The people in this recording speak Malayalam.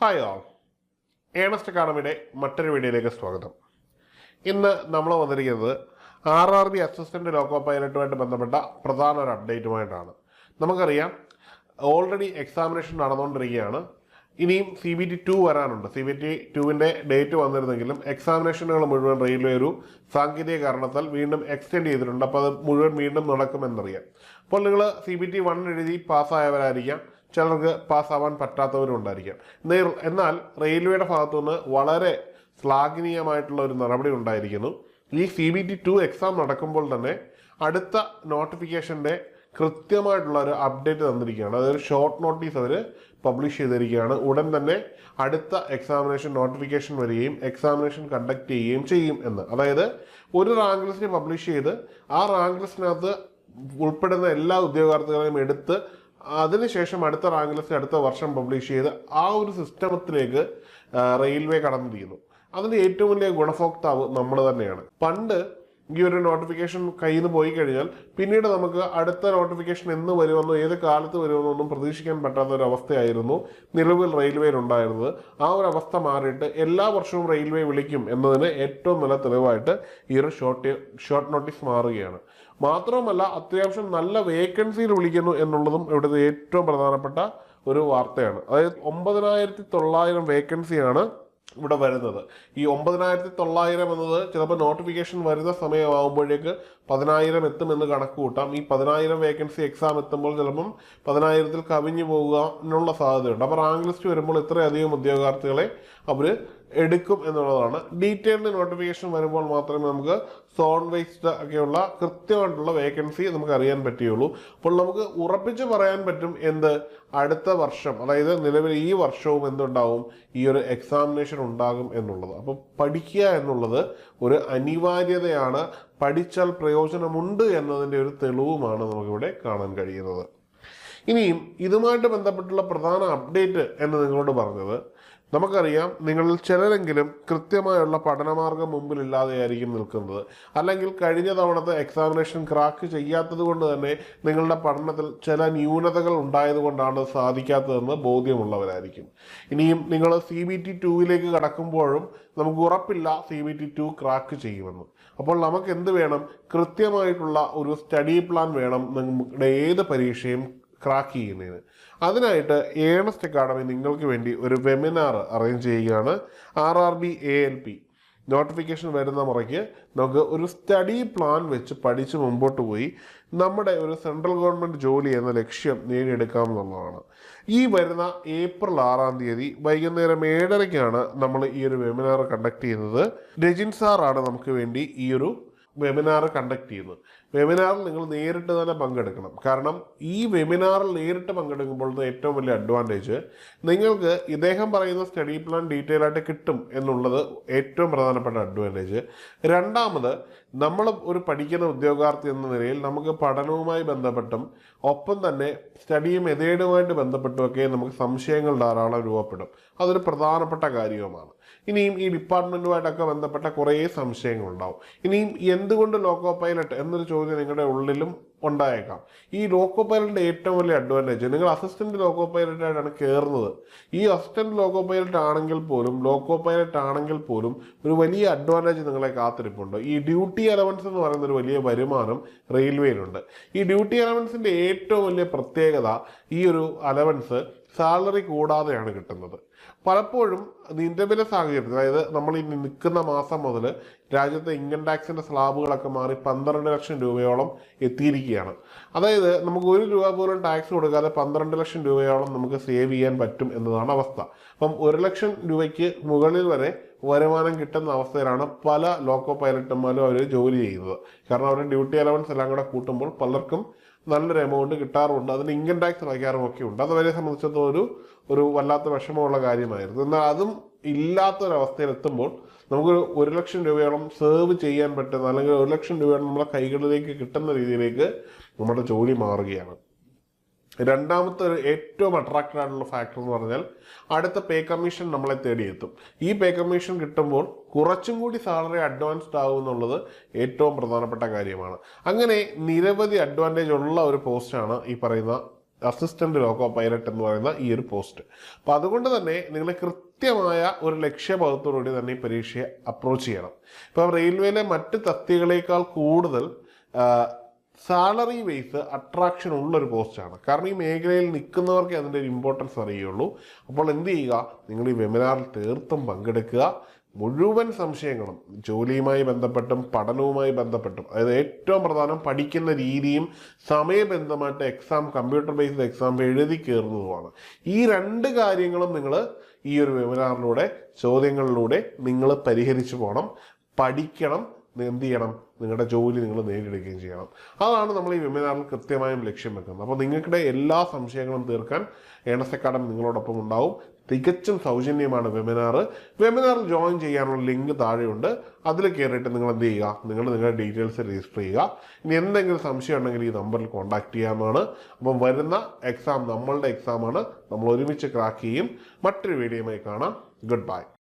ഹായ് ഓൾ ഏണസ്റ്റ് അക്കാഡമിയുടെ മറ്റൊരു വീഡിയോയിലേക്ക് സ്വാഗതം. ഇന്ന് നമ്മൾ വന്നിരിക്കുന്നത് R R B assistant loco പൈലറ്റുമായിട്ട് ബന്ധപ്പെട്ട പ്രധാന ഒരു അപ്ഡേറ്റുമായിട്ടാണ് നമുക്കറിയാം ഓൾറെഡി എക്സാമിനേഷൻ നടന്നുകൊണ്ടിരിക്കുകയാണ്. ഇനിയും സി ബി ടി ടു വരാനുണ്ട്. സി ബി ടി ടുവിന്റെ ഡേറ്റ് വന്നിരുന്നെങ്കിലും എക്സാമിനേഷനുകൾ മുഴുവൻ റെയിൽവേ ഒരു സാങ്കേതിക കാരണത്താൽ വീണ്ടും എക്സ്റ്റെൻഡ് ചെയ്തിട്ടുണ്ട്. അപ്പോൾ അത് മുഴുവൻ വീണ്ടും നടക്കുമെന്നറിയാം. അപ്പോൾ നിങ്ങൾ സി ബി ടി വൺ എഴുതി പാസ്സായവരായിരിക്കാം ചിലർക്ക് പാസ്സാവാൻ പറ്റാത്തവരും ഉണ്ടായിരിക്കാം. എന്നാൽ റെയിൽവേയുടെ ഭാഗത്തുനിന്ന് വളരെ ശ്ലാഘനീയമായിട്ടുള്ള ഒരു നടപടി ഉണ്ടായിരിക്കുന്നു. ഈ C B T two exam നടക്കുമ്പോൾ തന്നെ അടുത്ത നോട്ടിഫിക്കേഷന്റെ കൃത്യമായിട്ടുള്ള ഒരു അപ്ഡേറ്റ് തന്നിരിക്കുകയാണ്. അതൊരു ഷോർട്ട് നോട്ടീസ് അവർ പബ്ലിഷ് ചെയ്തിരിക്കുകയാണ്. ഉടൻ തന്നെ അടുത്ത എക്സാമിനേഷൻ നോട്ടിഫിക്കേഷൻ വരികയും എക്സാമിനേഷൻ കണ്ടക്ട് ചെയ്യുകയും ചെയ്യും എന്ന്. അതായത് ഒരു റാങ്ക് ലിസ്റ്റ് പബ്ലിഷ് ചെയ്ത് ആ റാങ്ക് ലിസ്റ്റിനകത്ത് ഉൾപ്പെടുന്ന എല്ലാ ഉദ്യോഗാർത്ഥികളെയും എടുത്ത് അതിനുശേഷം അടുത്ത റാങ്ക് ലിസ്റ്റ് അടുത്ത വർഷം പബ്ലിഷ് ചെയ്ത് ആ ഒരു സിസ്റ്റമത്തിലേക്ക് റെയിൽവേ കടന്നിരിക്കുന്നു അതിന്റെ ഏറ്റവും വലിയ ഗുണഭോക്താവ് നമ്മൾ തന്നെയാണ്. പണ്ട് ഈ ഒരു നോട്ടിഫിക്കേഷൻ കയ്യിൽ നിന്ന് പോയി കഴിഞ്ഞാൽ പിന്നീട് നമുക്ക് അടുത്ത നോട്ടിഫിക്കേഷൻ എന്ന് വരുമെന്നോ ഏത് കാലത്ത് വരുമെന്നോ ഒന്നും പ്രതീക്ഷിക്കാൻ പറ്റാത്ത ഒരു അവസ്ഥയായിരുന്നു നിലവിൽ റെയിൽവേയിൽ ഉണ്ടായിരുന്നത്. ആ ഒരു അവസ്ഥ മാറിയിട്ട് എല്ലാ വർഷവും റെയിൽവേ വിളിക്കും എന്നതിന് ഏറ്റവും നല്ല തെളിവായിട്ട് ഈ ഒരു ഷോർട്ട് ഷോർട്ട് നോട്ടീസ് മാറുകയാണ്. മാത്രവുമല്ല അത്യാവശ്യം നല്ല വേക്കൻസിയിൽ വിളിക്കുന്നു എന്നുള്ളതും ഇവിടുത്തെ ഏറ്റവും പ്രധാനപ്പെട്ട ഒരു വാർത്തയാണ്. അതായത് ഒമ്പതിനായിരത്തി തൊള്ളായിരം വേക്കൻസിയാണ് ഇവിടെ വരുന്നത്. ഈ ഒമ്പതിനായിരത്തി തൊള്ളായിരം എന്നത് ചിലപ്പോൾ നോട്ടിഫിക്കേഷൻ വരുന്ന സമയമാകുമ്പോഴേക്ക് പതിനായിരം എത്തുമെന്ന് കണക്ക് കൂട്ടാം. ഈ പതിനായിരം വേക്കൻസി എക്സാം എത്തുമ്പോൾ ചിലപ്പം പതിനായിരത്തിൽ കവിഞ്ഞു പോകുക സാധ്യതയുണ്ട്. അപ്പോൾ റാങ്ക് ലിസ്റ്റ് വരുമ്പോൾ ഇത്രയധികം ഉദ്യോഗാർത്ഥികളെ അവർ എടുക്കും എന്നുള്ളതാണ്. ഡീറ്റെയിൽഡ് നോട്ടിഫിക്കേഷൻ വരുമ്പോൾ മാത്രമേ നമുക്ക് സോൺ വേസ്റ്റ് ഒക്കെയുള്ള കൃത്യമായിട്ടുള്ള വേക്കൻസി നമുക്ക് അറിയാൻ പറ്റുകയുള്ളൂ. അപ്പോൾ നമുക്ക് ഉറപ്പിച്ച് പറയാൻ പറ്റും എന്ത്? അടുത്ത വർഷം അതായത് നിലവിൽ ഈ വർഷവും എന്തുണ്ടാവും? ഈ ഒരു എക്സാമിനേഷൻ ഉണ്ടാകും എന്നുള്ളത്. അപ്പോൾ പഠിക്കുക എന്നുള്ളത് ഒരു അനിവാര്യതയാണ്. പഠിച്ചാൽ പ്രയോജനമുണ്ട് എന്നതിന്റെ ഒരു തെളിവുമാണ് നമുക്കിവിടെ കാണാൻ കഴിയുന്നത്. ഇനിയും ഇതുമായിട്ട് ബന്ധപ്പെട്ടുള്ള പ്രധാന അപ്ഡേറ്റ് എന്ന് നിങ്ങളോട് പറഞ്ഞത് നമുക്കറിയാം നിങ്ങളിൽ ചിലരെങ്കിലും കൃത്യമായുള്ള പഠനമാർഗം മുമ്പിലില്ലാതെയായിരിക്കും നിൽക്കുന്നത്. അല്ലെങ്കിൽ കഴിഞ്ഞ തവണത്തെ എക്സാമിനേഷൻ ക്രാക്ക് ചെയ്യാത്തത് കൊണ്ട് തന്നെ നിങ്ങളുടെ പഠനത്തിൽ ചില ന്യൂനതകൾ ഉണ്ടായതുകൊണ്ടാണ് സാധിക്കാത്തതെന്ന് ബോധ്യമുള്ളവരായിരിക്കും. ഇനിയും നിങ്ങൾ സി ബി ടി ടുവിലേക്ക് കടക്കുമ്പോഴും നമുക്ക് ഉറപ്പില്ല C B T two crack ചെയ്യുമെന്ന്. അപ്പോൾ നമുക്ക് എന്ത് വേണം? കൃത്യമായിട്ടുള്ള ഒരു സ്റ്റഡി പ്ലാൻ വേണം. നിങ്ങളുടെ ഏത് പരീക്ഷയും ക്രാക്ക് ചെയ്യുന്നതിന്. അതിനായിട്ട് ഏണസ്റ്റ് അക്കാഡമി നിങ്ങൾക്ക് വേണ്ടി ഒരു വെബിനാർ അറേഞ്ച് ചെയ്യുകയാണ്. R R B A L P notification വരുന്ന മുറയ്ക്ക് നമുക്ക് ഒരു സ്റ്റഡി പ്ലാൻ വെച്ച് പഠിച്ച് മുമ്പോട്ട് പോയി നമ്മുടെ ഒരു സെൻട്രൽ ഗവൺമെന്റ് ജോലി എന്ന ലക്ഷ്യം നേടിയെടുക്കാം എന്നുള്ളതാണ്. ഈ വരുന്ന ഏപ്രിൽ ആറാം തീയതി വൈകുന്നേരം ഏഴരയ്ക്കാണ് നമ്മൾ ഈ ഒരു വെബിനാർ കണ്ടക്ട് ചെയ്യുന്നത്. രജിൻ സാറാണ് നമുക്ക് വേണ്ടി ഈ ഒരു വെബിനാർ കണ്ടക്ട് ചെയ്യുന്നത്. വെബിനാറിൽ നിങ്ങൾ നേരിട്ട് തന്നെ പങ്കെടുക്കണം. കാരണം ഈ വെബിനാറിൽ നേരിട്ട് പങ്കെടുക്കുമ്പോഴത്തെ ഏറ്റവും വലിയ അഡ്വാന്റേജ് നിങ്ങൾക്ക് ഇദ്ദേഹം പറയുന്ന സ്റ്റഡി പ്ലാൻ ഡീറ്റെയിൽ ആയിട്ട് കിട്ടും എന്നുള്ളത് ഏറ്റവും പ്രധാനപ്പെട്ട അഡ്വാന്റേജ് രണ്ടാമത് നമ്മൾ ഒരു പഠിക്കുന്ന ഉദ്യോഗാർത്ഥി എന്ന നിലയിൽ നമുക്ക് പഠനവുമായി ബന്ധപ്പെട്ടും ഒപ്പം തന്നെ സ്റ്റഡിയും മെതേഡുമായിട്ട് ബന്ധപ്പെട്ടുമൊക്കെ നമുക്ക് സംശയങ്ങൾ ധാരാളം രൂപപ്പെടും. അതൊരു പ്രധാനപ്പെട്ട കാര്യവുമാണ്. ഇനിയും ഈ ഡിപ്പാർട്ട്മെന്റുമായിട്ടൊക്കെ ബന്ധപ്പെട്ട കുറേ സംശയങ്ങളുണ്ടാവും. ഇനിയും എന്തുകൊണ്ട് ലോക്കോ പൈലറ്റ് എന്നൊരു ചോദ്യം നിങ്ങളുടെ ഉള്ളിലും ഉണ്ടായേക്കാം. ഈ ലോക്കോ പൈലറ്റിന്റെ ഏറ്റവും വലിയ അഡ്വാന്റേജ് നിങ്ങൾ അസിസ്റ്റന്റ് ലോക്കോ പൈലറ്റായിട്ടാണ് കയറുന്നത് ഈ അസിസ്റ്റന്റ് ലോക്കോ പൈലറ്റ് ആണെങ്കിൽ പോലും ലോക്കോ പൈലറ്റ് ആണെങ്കിൽ പോലും ഒരു വലിയ അഡ്വാന്റേജ് നിങ്ങളെ കാത്തിരിപ്പുണ്ട്. ഈ ഡ്യൂട്ടി അലവൻസ് എന്ന് പറയുന്ന ഒരു വലിയ വരുമാനം റെയിൽവേയിലുണ്ട്. ഈ ഡ്യൂട്ടി അലവൻസിന്റെ ഏറ്റവും വലിയ പ്രത്യേകത ഈ ഒരു അലവൻസ് സാലറി കൂടാതെയാണ് കിട്ടുന്നത്. പലപ്പോഴും നിലവിലെ സാഹചര്യത്തിൽ അതായത് നമ്മൾ ഈ നിൽക്കുന്ന മാസം മുതൽ രാജ്യത്തെ ഇൻകം ടാക്സിന്റെ സ്ലാബുകളൊക്കെ മാറി പന്ത്രണ്ട് ലക്ഷം രൂപയോളം എത്തിയിരിക്കുകയാണ്. അതായത് നമുക്ക് ഒരു രൂപ പോലും ടാക്സ് കൊടുക്കാതെ പന്ത്രണ്ട് ലക്ഷം രൂപയോളം നമുക്ക് സേവ് ചെയ്യാൻ പറ്റും എന്നതാണ് അവസ്ഥ. അപ്പം ഒരു ലക്ഷം രൂപയ്ക്ക് മുകളിൽ വരെ വരുമാനം കിട്ടുന്ന അവസ്ഥയിലാണ് പല ലോക്കോ പൈലറ്റുമാരും അവർ ജോലി ചെയ്യുന്നത്. കാരണം അവരുടെ ഡ്യൂട്ടി അലവൻസ് എല്ലാം കൂടെ കൂട്ടുമ്പോൾ പലർക്കും നല്ലൊരു എമൗണ്ട് കിട്ടാറുമുണ്ട്. അതിന് ഇൻകം ടാക്സ് അടയ്ക്കാറും ഒക്കെ ഉണ്ട്. അത് അവരെ സംബന്ധിച്ചിടത്തോളം ഒരു ഒരു വല്ലാത്ത വിഷമമുള്ള കാര്യമായിരുന്നു. എന്നാൽ അതും ഇല്ലാത്തൊരവസ്ഥയിൽ എത്തുമ്പോൾ നമുക്ക് ഒരു ലക്ഷം രൂപയോളം സേവ് ചെയ്യാൻ പറ്റുന്ന അല്ലെങ്കിൽ ഒരു ലക്ഷം രൂപയോളം നമ്മുടെ കൈകളിലേക്ക് കിട്ടുന്ന രീതിയിലേക്ക് നമ്മുടെ ജോലി മാറുകയാണ്. രണ്ടാമത്തെ ഒരു ഏറ്റവും അട്രാക്റ്റഡ് ആയിട്ടുള്ള ഫാക്ടർ എന്ന് പറഞ്ഞാൽ അടുത്ത പേ കമ്മീഷൻ നമ്മളെ തേടിയെത്തും. ഈ പേ കമ്മീഷൻ കിട്ടുമ്പോൾ കുറച്ചും കൂടി സാലറി അഡ്വാൻസ്ഡ് ആകും എന്നുള്ളത് ഏറ്റവും പ്രധാനപ്പെട്ട കാര്യമാണ്. അങ്ങനെ നിരവധി അഡ്വാന്റേജ് ഉള്ള ഒരു പോസ്റ്റാണ് ഈ പറയുന്ന അസിസ്റ്റന്റ് ലോക്കോ പൈലറ്റ് എന്ന് പറയുന്ന ഈ ഒരു പോസ്റ്റ് അപ്പോൾ അതുകൊണ്ട് തന്നെ നിങ്ങൾ കൃത്യമായ ഒരു ലക്ഷ്യബോധത്തോടുകൂടി തന്നെ ഈ പരീക്ഷയെ അപ്രോച്ച് ചെയ്യണം. ഇപ്പം റെയിൽവേയിലെ മറ്റ് തസ്തികളേക്കാൾ കൂടുതൽ സാലറി ബേസ് അട്രാക്ഷൻ ഉള്ളൊരു പോസ്റ്റാണ്. കാരണം ഈ മേഖലയിൽ നിൽക്കുന്നവർക്ക് അതിന്റെ ഒരു ഇമ്പോർട്ടൻസ് അറിയുള്ളൂ. അപ്പോൾ എന്ത് ചെയ്യുക? നിങ്ങൾ ഈ വെബിനാറിൽ തീർത്തും പങ്കെടുക്കുക. മുഴുവൻ സംശയങ്ങളും ജോലിയുമായി ബന്ധപ്പെട്ടും പഠനവുമായി ബന്ധപ്പെട്ടും അതായത് ഏറ്റവും പ്രധാനം പഠിക്കുന്ന രീതിയും സമയബന്ധമായിട്ട് എക്സാം കമ്പ്യൂട്ടർ ബേസ്ഡ് എക്സാം എഴുതി കയറുന്നതുമാണ്. ഈ രണ്ട് കാര്യങ്ങളും നിങ്ങൾ ഈ ഒരു വെബിനാറിലൂടെ ചോദ്യങ്ങളിലൂടെ നിങ്ങൾ പരിഹരിച്ചു പോകണം പഠിക്കണം എന്ത് ചെയ്യണം നിങ്ങളുടെ ജോലി നിങ്ങൾ നേടിയെടുക്കുകയും ചെയ്യണം. അതാണ് നമ്മൾ ഈ വെബിനാറിൽ കൃത്യമായും ലക്ഷ്യം വെക്കുന്നത്. അപ്പോൾ നിങ്ങളുടെ എല്ലാ സംശയങ്ങളും തീർക്കാൻ ഏണസ് അക്കാഡമി നിങ്ങളോടൊപ്പം ഉണ്ടാവും. തികച്ചും സൗജന്യമാണ് വെബിനാർ വെബിനാറിൽ ജോയിൻ ചെയ്യാനുള്ള ലിങ്ക് താഴെയുണ്ട്. അതിൽ കയറിയിട്ട് നിങ്ങൾ എന്ത് ചെയ്യുക നിങ്ങൾ നിങ്ങളുടെ ഡീറ്റെയിൽസ് രജിസ്റ്റർ ചെയ്യുക. ഇനി എന്തെങ്കിലും സംശയം ഉണ്ടെങ്കിൽ ഈ നമ്പറിൽ കോൺടാക്ട് ചെയ്യാവുന്നതാണ്. അപ്പം വരുന്ന എക്സാം നമ്മളുടെ എക്സാമാണ് നമ്മൾ ഒരുമിച്ച് ക്രാക്ക് ചെയ്യും. മറ്റൊരു വീഡിയോയുമായി കാണാം. Good bye